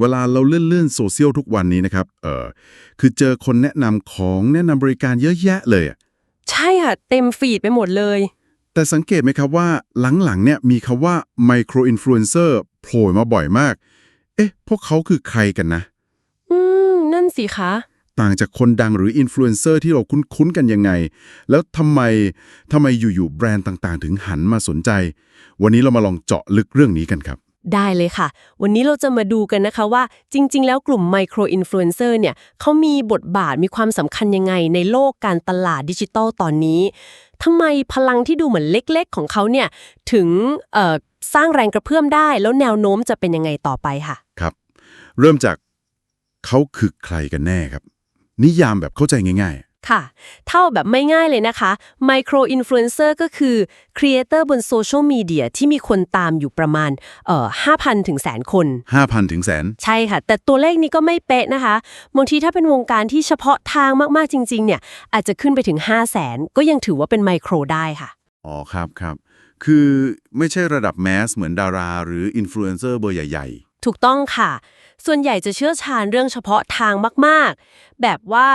เวลาเราเลื่อนเลื่อนโซเชียลทุกวันนี้นะครับ เออคือเจอคนแนะนำของแนะนำบริการเยอะแยะเลยอะใช่ค่ะ เต็มฟีดไปหมดเลย แต่สังเกตไหมครับว่าหลังๆเนี่ยมีคำว่าไมโครอินฟลูเอนเซอร์โผล่มาบ่อยมาก เอ๊ะ พวกเขาคือใครกันนะ อืม นั่นสิคะ ต่างจากคนดังหรืออินฟลูเอนเซอร์ที่เราคุ้นๆกันยังไง แล้วทำไมทำไมอยู่ๆแบรนด์ต่างๆ ถึงหันมาสนใจ วันนี้เรามาลองเจาะลึกเรื่องนี้กันครับ ได้เลยค่ะ วันนี้เราจะมาดูกันนะคะว่าจริง ๆ แล้วกลุ่มไมโครอินฟลูเอนเซอร์เนี่ยเขามีบทบาทมีความสำคัญยังไงในโลกการตลาดดิจิทัลตอนนี้ทำไมพลังที่ดูเหมือนเล็กๆ ของเขาเนี่ยถึงเอ่อสร้างแรงกระเพื่อมได้ แล้วแนวโน้มจะเป็นยังไงต่อไปค่ะ ครับ เริ่มจากเขาคือใครกันแน่ครับ นิยามแบบเข้าใจง่าย ค่ะ เท่าแบบไม่ง่ายเลยนะคะไมโครอินฟลูเอนเซอร์ก็คือครีเอเตอร์บนโซเชียลมีเดียที่มีคนตามอยู่ประมาณเอ่อ5,000ถึงแสนคนๆ5,000 ถึงแสน ใช่ค่ะ แต่ตัวเลขนี้ก็ไม่เป๊ะนะคะบางทีถ้าเป็นวงการที่เฉพาะทางมากๆจริง ๆ เนี่ย อาจจะขึ้นไปถึง 5 0 0แสนก็ยังถือว่าเป็นไมโครได้ค่ะ อ๋อครับครับ คือไม่ใช่ระดับแมสเหมือนดาราหรืออินฟลูเอนเซอร์เบอร์ใหญ่ ถูกต้องค่ะ ส่วนใหญ่จะเชี่ยวชาญเรื่องเฉพาะทางมาก ๆ แบบว่า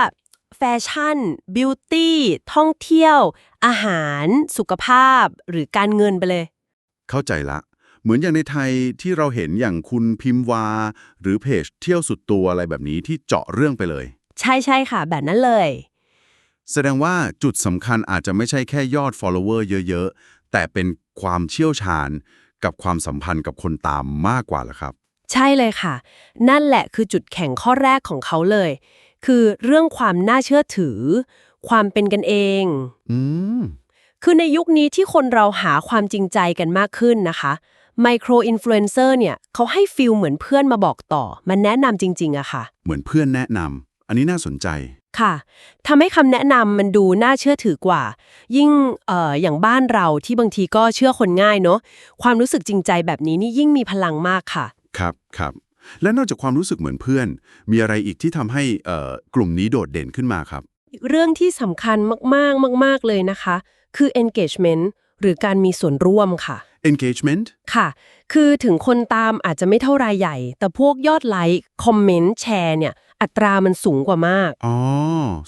แฟชั่น บิวตี้ ท่องเที่ยว อาหาร สุขภาพ หรือการเงินไปเลยๆเข้าใจละ เหมือนอย่างในไทยที่เราเห็นอย่างคุณพิมพ์วา หรือเพจเที่ยวสุดตัวอะไรแบบนี้ที่เจาะเรื่องไปเลย ใช่ใช่ค่ะ แบบนั้นเลย แสดงว่าจุดสำคัญอาจจะไม่ใช่แค่ยอด follower เยอะๆ แต่เป็นความเชี่ยวชาญกับความสัมพันธ์กับคนตามมากกว่าละครับ ใช่เลยค่ะ นั่นแหละคือจุดแข็งข้อแรกของเขาเลย คือเรื่องความน่าเชื่อถือ ความเป็นกันเอง อืม คือในยุคนี้ที่คนเราหาความจริงใจกันมากขึ้นนะคะไมโครอินฟลูเอนเซอร์เนี่ยเขาให้ฟิลเหมือนเพื่อนมาบอกต่อ มันแนะนำจริง ๆอะค่ะ เหมือนเพื่อนแนะนำอันนี้น่าสนใจ ค่ะทำให้คำแนะนำมันดูน่าเชื่อถือกว่า ยิ่งเอ่ออย่างบ้านเราที่บางทีก็เชื่อคนง่ายเนาะความรู้สึกจริงใจแบบนี้นี่ยิ่งมีพลังมากค่ะ ครับครับ และนอกจากความรู้สึกเหมือนเพื่อน มีอะไรอีกที่ทำให้เอ่อกลุ่มนี้โดดเด่นขึ้นมาครับอีกเรื่องที่สำคัญมากๆ มาก ๆ เลยนะคะ คือ engagement หรือการมีส่วนร่วมค่ะ engagement ค่ะ คือถึงคนตามอาจจะไม่เท่ารายใหญ่ แต่พวกยอดไลค์ คอมเมนต์ แชร์เนี่ย อัตรามันสูงกว่ามาก อ๋อ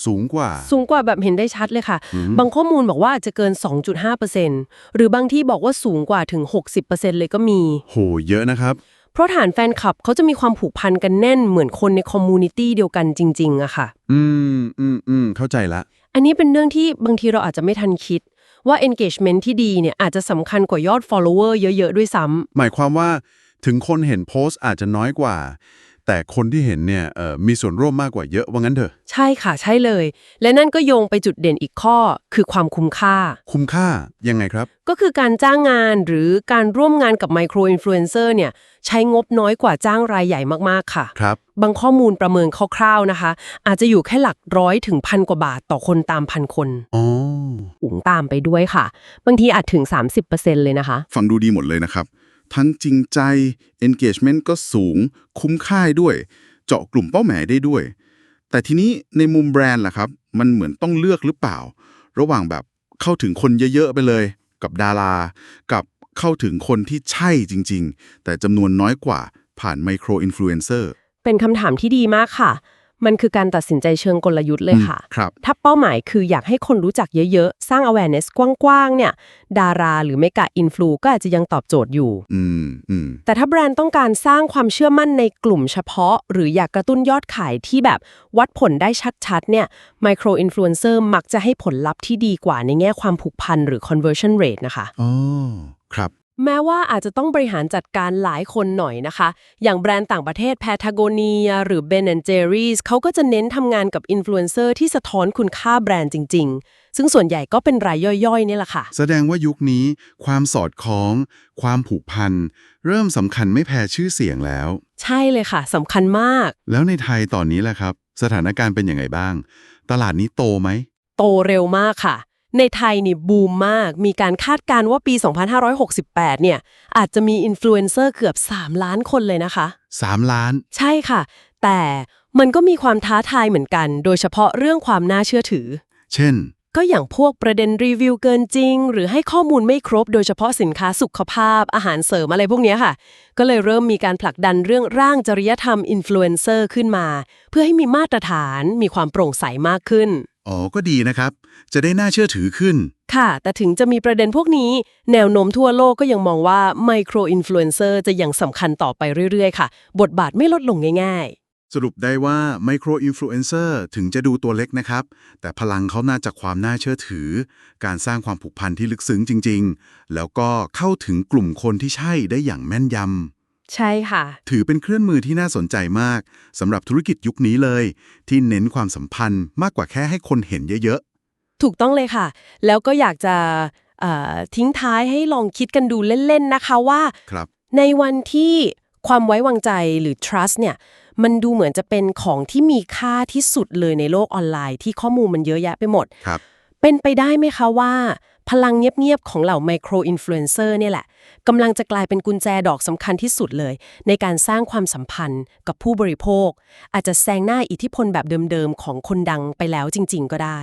สูงกว่า สูงกว่าแบบเห็นได้ชัดเลยค่ะอืมบางข้อมูลบอกว่าอาจจะเกิน 2.5%หรือบางที่บอกว่าสูงกว่าถึง 60%เลยก็มี โห เยอะนะครับ เพราะฐานแฟนคลับเขาจะมีความผูกพันกันแน่นเหมือนคนในคอมมูนิตี้เดียวกันจริงๆอะค่ะ อืมอืมอืมเข้าใจละ อันนี้เป็นเรื่องที่บางทีเราอาจจะไม่ทันคิด ว่า engagement ที่ดีเนี่ยอาจจะสำคัญกว่ายอด follower เยอะๆด้วยซ้ำหมายความว่าถึงคนเห็นโพสต์อาจจะน้อยกว่า แต่คนที่เห็นเนี่ยเอ่อมีส่วนร่วมมากกว่าเยอะว่างั้นเถอะ ใช่ค่ะใช่เลย และนั่นก็โยงไปจุดเด่นอีกข้อคือความคุ้มค่า คุ้มค่ายังไงครับ ก็คือการจ้างงานหรือการร่วมงานกับไมโครอินฟลูเอนเซอร์เนี่ยใช้งบน้อยกว่าจ้างรายใหญ่มากๆค่ะ ครับ บางข้อมูลประเมินคร่าวๆนะคะ อาจจะอยู่แค่หลักร้อยถึงพันกว่าบาทต่อคนตามพันคนอ๋ออุ๋งตามไปด้วยค่ะ บางทีอาจถึง 30%เลยนะคะ ฟังดูดีหมดเลยนะครับ ทั้งจริงใจ engagement ก็สูง คุ้มค่าด้วย เจาะกลุ่มเป้าหมายได้ด้วย แต่ทีนี้ในมุมแบรนด์ล่ะครับ มันเหมือนต้องเลือกหรือเปล่า ระหว่างแบบเข้าถึงคนเยอะๆไปเลย กับดารา กับเข้าถึงคนที่ใช่จริง ๆ แต่จำนวนน้อยกว่าผ่านไมโครอินฟลูเอนเซอร์เป็นคำถามที่ดีมากค่ะ มันคือการตัดสินใจเชิงกลยุทธ์เลยค่ะ ครับ ถ้าเป้าหมายคืออยากให้คนรู้จักเยอะๆ สร้าง awareness กว้างๆ เนี่ย ดาราหรือเมกะอินฟลูก็อาจจะยังตอบโจทย์อยู่ อืมอืมแต่ถ้าแบรนด์ต้องการสร้างความเชื่อมั่นในกลุ่มเฉพาะ หรืออยากกระตุ้นยอดขายที่แบบวัดผลได้ชัดๆ เนี่ยไมโครอินฟลูเอนเซอร์มักจะให้ผลลัพธ์ที่ดีกว่าในแง่ความผูกพันหรือ conversion rate นะคะ อ๋อ ครับ แม้ว่าอาจจะต้องบริหารจัดการหลายคนหน่อยนะคะ อย่างแบรนด์ต่างประเทศ Patagonia หรือ Ben Jerry's เขาก็จะเน้นทำงานกับอินฟลูเอนเซอร์ที่สะท้อนคุณค่าแบรนด์จริง ๆ ซึ่งส่วนใหญ่ก็เป็นรายย่อยๆนี่แหละค่ะ แสดงว่ายุคนี้ ความสอดคล้อง ความผูกพัน เริ่มสำคัญไม่แพ้ชื่อเสียงแล้ว ใช่เลยค่ะสำคัญมาก แล้วในไทยตอนนี้แหละครับ สถานการณ์เป็นยังไงบ้าง ตลาดนี้โตไหม โตเร็วมากค่ะ ในไทยนี่บูมมาก มีการคาดการณ์ว่าปี 2568 เนี่ย อาจจะมีอินฟลูเอนเซอร์เกือบ 3 ล้านคนเลยนะคะ 3 ล้าน ใช่ค่ะ แต่มันก็มีความท้าทายเหมือนกัน โดยเฉพาะเรื่องความน่าเชื่อถือ เช่น ก็อย่างพวกประเด็นรีวิวเกินจริง หรือให้ข้อมูลไม่ครบ โดยเฉพาะสินค้าสุขภาพ อาหารเสริมอะไรพวกเนี้ยค่ะ ก็เลยเริ่มมีการผลักดันเรื่องร่างจริยธรรมอินฟลูเอนเซอร์ขึ้นมา เพื่อให้มีมาตรฐาน มีความโปร่งใสมากขึ้น อ๋อ ก็ดีนะครับ จะได้น่าเชื่อถือขึ้น ค่ะ แต่ถึงจะมีประเด็นพวกนี้ แนวโน้มทั่วโลกก็ยังมองว่าไมโครอินฟลูเอนเซอร์จะยังสำคัญต่อไปเรื่อย ๆ ค่ะ บทบาทไม่ลดลงง่ายๆสรุปได้ว่าไมโครอินฟลูเอนเซอร์ถึงจะดูตัวเล็กนะครับ แต่พลังเขาน่าจะความน่าเชื่อถือ การสร้างความผูกพันที่ลึกซึ้งจริง ๆ แล้วก็เข้าถึงกลุ่มคนที่ใช่ได้อย่างแม่นยำ ใช่ค่ะ ถือเป็นเครื่องมือที่น่าสนใจมากสำหรับธุรกิจยุคนี้เลย ที่เน้นความสัมพันธ์มากกว่าแค่ให้คนเห็นเยอะถูกต้องเลยค่ะ แล้วก็อยากจะเอ่อทิ้งท้ายให้ลองคิดกันดูเล่นๆนะคะว่าๆครับในวันที่ความไว้วางใจหรือ trust เนี่ย มันดูเหมือนจะเป็นของที่มีค่าที่สุดเลยในโลกออนไลน์ที่ข้อมูลมันเยอะแยะไปหมดครับเป็นไปได้ไหมคะว่า พลังเงียบๆ ของเหล่าไมโครอินฟลูเอนเซอร์เนี่ยแหละกำลังจะกลายเป็นกุญแจดอกสำคัญที่สุดเลย ในการสร้างความสัมพันธ์กับผู้บริโภค อาจจะแซงหน้าอิทธิพลแบบเดิมๆ ของคนดังไปแล้วจริง ๆ ก็ได้